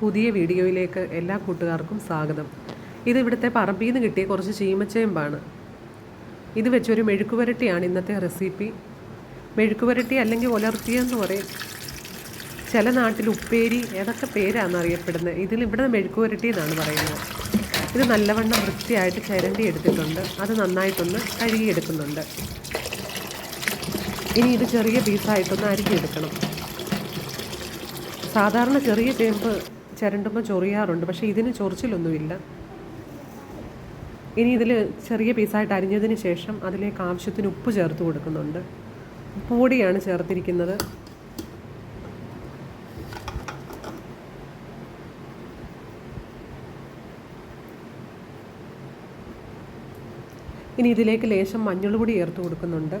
പുതിയ വീഡിയോയിലേക്ക് എല്ലാ കൂട്ടുകാർക്കും സ്വാഗതം. ഇത് ഇവിടുത്തെ പറമ്പിൽ നിന്ന് കിട്ടിയ കുറച്ച് ചീമച്ചേമ്പാണ്. ഇത് വെച്ചൊരു മെഴുക്കുവരട്ടിയാണ് ഇന്നത്തെ റെസിപ്പി. മെഴുക്കുപുരട്ടി അല്ലെങ്കിൽ ഉലർത്തിയെന്ന് പറയും. ചില നാട്ടിൽ ഉപ്പേരി ഏതൊക്കെ പേരാണ് അറിയപ്പെടുന്നത്? ഇതിൽ ഇവിടെ മെഴുക്കുപുരട്ടി എന്നാണ് പറയുന്നത്. ഇത് നല്ലവണ്ണം വൃത്തിയായിട്ട് ചിരണ്ടി എടുത്തിട്ടുണ്ട്. അത് നന്നായിട്ടൊന്ന് കഴുകിയെടുക്കുന്നുണ്ട്. ഇനി ഇത് ചെറിയ പീസായിട്ടൊന്ന് അരിഞ്ഞെടുക്കണം. സാധാരണ ചെറിയ ചേമ്പ് ചിരണ്ടുമ്പോൾ ചൊറിയാറുണ്ട് പക്ഷേ ഇതിന് ചൊറിച്ചിലൊന്നുമില്ല. ഇനി ഇതിൽ ചെറിയ പീസായിട്ട് അരിഞ്ഞതിന് ശേഷം അതിലേക്ക് ആവശ്യത്തിന് ഉപ്പ് ചേർത്ത് കൊടുക്കുന്നുണ്ട്. ഉപ്പ് പൊടിയാണ് ചേർത്തിരിക്കുന്നത്. ഇനി ഇതിലേക്ക് ലേശം മഞ്ഞൾ പൊടി ചേർത്ത് കൊടുക്കുന്നുണ്ട്.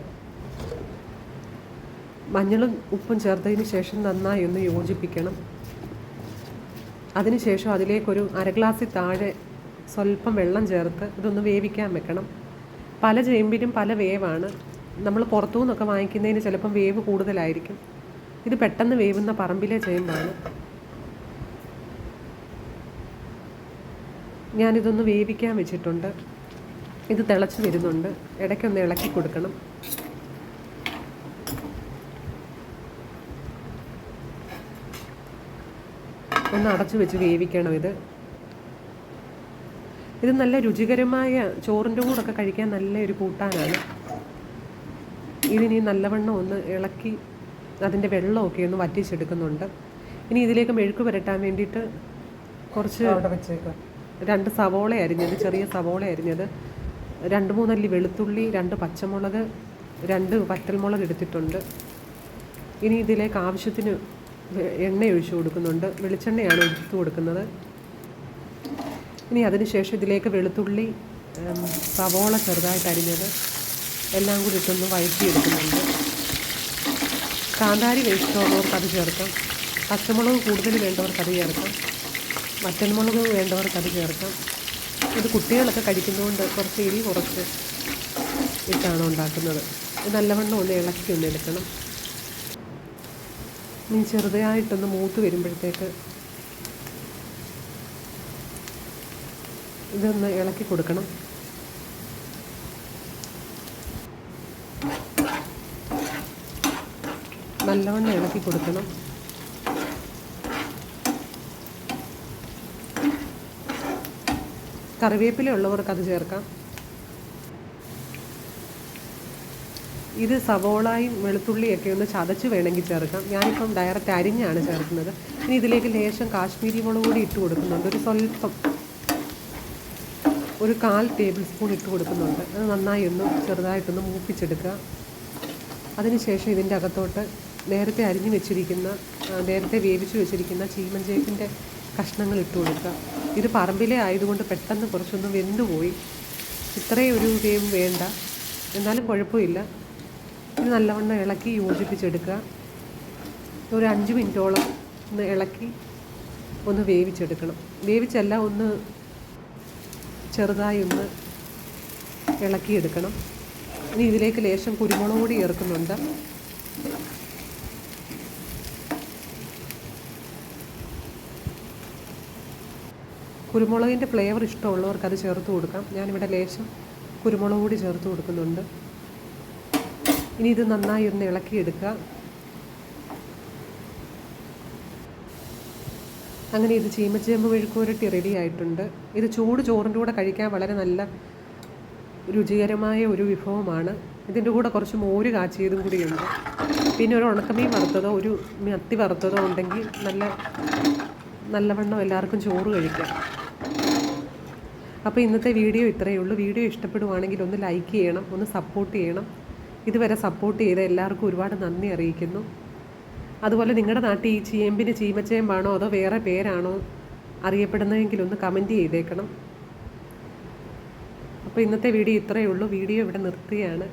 മഞ്ഞളും ഉപ്പും ചേർത്തതിന് ശേഷം നന്നായി ഒന്ന് യോജിപ്പിക്കണം. അതിനുശേഷം അതിലേക്കൊരു അര ഗ്ലാസ്സിൽ താഴെ സ്വല്പം വെള്ളം ചേർത്ത് ഇതൊന്ന് വേവിക്കാൻ വെക്കണം. പല ചേമ്പിനും പല വേവാണ്. നമ്മൾ പുറത്തു നിന്നൊക്കെ വാങ്ങിക്കുന്നതിന് ചിലപ്പം വേവ് കൂടുതലായിരിക്കും. ഇത് പെട്ടെന്ന് വേവുന്ന പറമ്പിലെ ചേമ്പാണ്. ഞാനിതൊന്ന് വേവിക്കാൻ വെച്ചിട്ടുണ്ട്. ഇത് തിളച്ച് വരുന്നുണ്ട്. ഇടയ്ക്കൊന്ന് ഇളക്കി കൊടുക്കണം. ഒന്ന് അടച്ചു വെച്ച് വേവിക്കണം ഇത്. ഇത് നല്ല രുചികരമായ ചോറിന്റെ കൂടൊക്കെ കഴിക്കാൻ നല്ലൊരു കൂട്ടാനാണ്. ഇതിനി നല്ലവണ്ണം ഒന്ന് ഇളക്കി അതിന്റെ വെള്ളമൊക്കെ ഒന്ന് വറ്റിച്ചെടുക്കുന്നുണ്ട്. ഇനി ഇതിലേക്ക് മെഴുക്ക് പുരട്ടാൻ വേണ്ടിയിട്ട് കുറച്ച് രണ്ട് സവോള അരിഞ്ഞത് ചെറിയ സവോള അരിഞ്ഞത്. രണ്ട് മൂന്നല്ലി വെളുത്തുള്ളി രണ്ട് പച്ചമുളക് രണ്ട് വറ്റൽമുളക് എടുത്തിട്ടുണ്ട്. ഇനി ഇതിലേക്ക് ആവശ്യത്തിന് എണ്ണ ഒഴിച്ചു കൊടുക്കുന്നുണ്ട്. വെളിച്ചെണ്ണയാണ് ഒഴിച്ചു കൊടുക്കുന്നത്. ഇനി അതിനുശേഷം ഇതിലേക്ക് വെളുത്തുള്ളി സവോള ചെറുതായിട്ട് അരിഞ്ഞത് എല്ലാം കൂടി ഇട്ടൊന്ന് വഴറ്റിയെടുക്കുന്നുണ്ട്. കാന്താരി വേസ്റ്റുള്ളവർക്ക് അത് ചേർക്കാം. പച്ചമുളക് കൂടുതൽ വേണ്ടവർക്ക് അത് ചേർക്കാം. മറ്റൻമുളക് വേണ്ടവർക്ക് അത് ചേർക്കാം. ഇത് കുട്ടികളൊക്കെ കഴിക്കുന്നതുകൊണ്ട് കുറച്ച് എരി കുറച്ച് ഇട്ടാണ് ഉണ്ടാക്കുന്നത്. നല്ലവണ്ണം ഒന്ന് ഇളക്കി ഒന്ന് എടുക്കണം. ഇനി ചെറുതായിട്ടൊന്ന് മൂത്ത് വരുമ്പോഴത്തേക്ക് ഇതൊന്ന് ഇളക്കി കൊടുക്കണം. നല്ലവണ്ണം ഇളക്കി കൊടുക്കണം. കറിവേപ്പില ഉള്ളവർക്ക് അത് ചേർക്കാം. ഇത് സവോളയും വെളുത്തുള്ളിയൊക്കെ ഒന്ന് ചതച്ച് വേണമെങ്കിൽ ചേർക്കാം. ഞാനിപ്പം ഡയറക്റ്റ് അരിഞ്ഞാണ് ചേർക്കുന്നത്. ഇനി ഇതിലേക്ക് ലേശം കാശ്മീരി മുളക് കൂടി ഇട്ട് കൊടുക്കുന്നുണ്ട്. ഒരു സ്വല്പം ഒരു കാൽ ടേബിൾ സ്പൂൺ ഇട്ട് കൊടുക്കുന്നുണ്ട്. അത് നന്നായി ഒന്ന് ചെറുതായിട്ടൊന്ന് മൂപ്പിച്ചെടുക്കുക. അതിനുശേഷം ഇതിന്റെ അകത്തോട്ട് നേരത്തെ അരിഞ്ഞു വെച്ചിരിക്കുന്ന നേരത്തെ വേവിച്ച് വെച്ചിരിക്കുന്ന ചീമഞ്ചേപ്പിന്റെ കഷ്ണങ്ങൾ ഇട്ട് കൊടുക്കുക. ഇത് പറമ്പിലെ ആയതുകൊണ്ട് പെട്ടെന്ന് കുറച്ചൊന്ന് വെന്തുപോയി. ഇത്രയും ഒരു വേവ് വേണ്ട. എന്നാലും കുഴപ്പമില്ല. നല്ലവണ്ണം ഇളക്കി യോജിപ്പിച്ചെടുക്കുക. ഒരു അഞ്ച് മിനിറ്റോളം ഒന്ന് ഇളക്കി ഒന്ന് വേവിച്ചെടുക്കണം. വേവിച്ചല്ല ഒന്ന് ചെറുതായി ഒന്ന് ഇളക്കിയെടുക്കണം. ഇനി ഇതിലേക്ക് ലേശം കുരുമുളക് പൊടി ചേർക്കുന്നുണ്ട്. കുരുമുളകിന്റെ ഫ്ലേവർ ഇഷ്ടമുള്ളവർക്ക് അത് ചേർത്ത് കൊടുക്കാം. ഞാനിവിടെ ലേശം കുരുമുളക് പൊടി ചേർത്ത് കൊടുക്കുന്നുണ്ട്. ഇനി ഇത് നന്നായി ഒന്ന് ഇളക്കിയെടുക്കുക അങ്ങനെ ഇത് ചീമച്ചേമ്പ് മെഴുക്കുവരട്ടി റെഡി ആയിട്ടുണ്ട്. ഇത് ചൂട് ചോറിന്റെ കൂടെ കഴിക്കാൻ വളരെ നല്ല രുചികരമായ ഒരു വിഭവമാണ്. ഇതിന്റെ കൂടെ കുറച്ച് മോര് കാച്ചിയതും കൂടിയുണ്ട് പിന്നെ ഒരു ഉണക്കമീൻ വറുത്തതോ ഒരു മത്തി വറുത്തതോ ഉണ്ടെങ്കിൽ നല്ല നല്ലവണ്ണം എല്ലാവർക്കും ചോറ് കഴിക്കാം. അപ്പോൾ ഇന്നത്തെ വീഡിയോ ഇത്രയേ ഉള്ളൂ. വീഡിയോ ഇഷ്ടപ്പെടുവാണെങ്കിൽ ഒന്ന് ലൈക്ക് ചെയ്യണം ഒന്ന് സപ്പോർട്ട് ചെയ്യണം. ഇതുവരെ സപ്പോർട്ട് ചെയ്ത എല്ലാവർക്കും ഒരുപാട് നന്ദി അറിയിക്കുന്നു. അതുപോലെ നിങ്ങളുടെ നാട്ടിൽ ഈ ചീമ്പിന് ചീമച്ചേമ്പാണോ അതോ വേറെ പേരാണോ അറിയപ്പെടുന്നതെങ്കിൽ ഒന്ന് കമന്റ് ചെയ്തേക്കണം. അപ്പോൾ ഇന്നത്തെ വീഡിയോ ഇത്രയേ ഉള്ളൂ. വീഡിയോ ഇവിടെ നിർത്തുകയാണ്.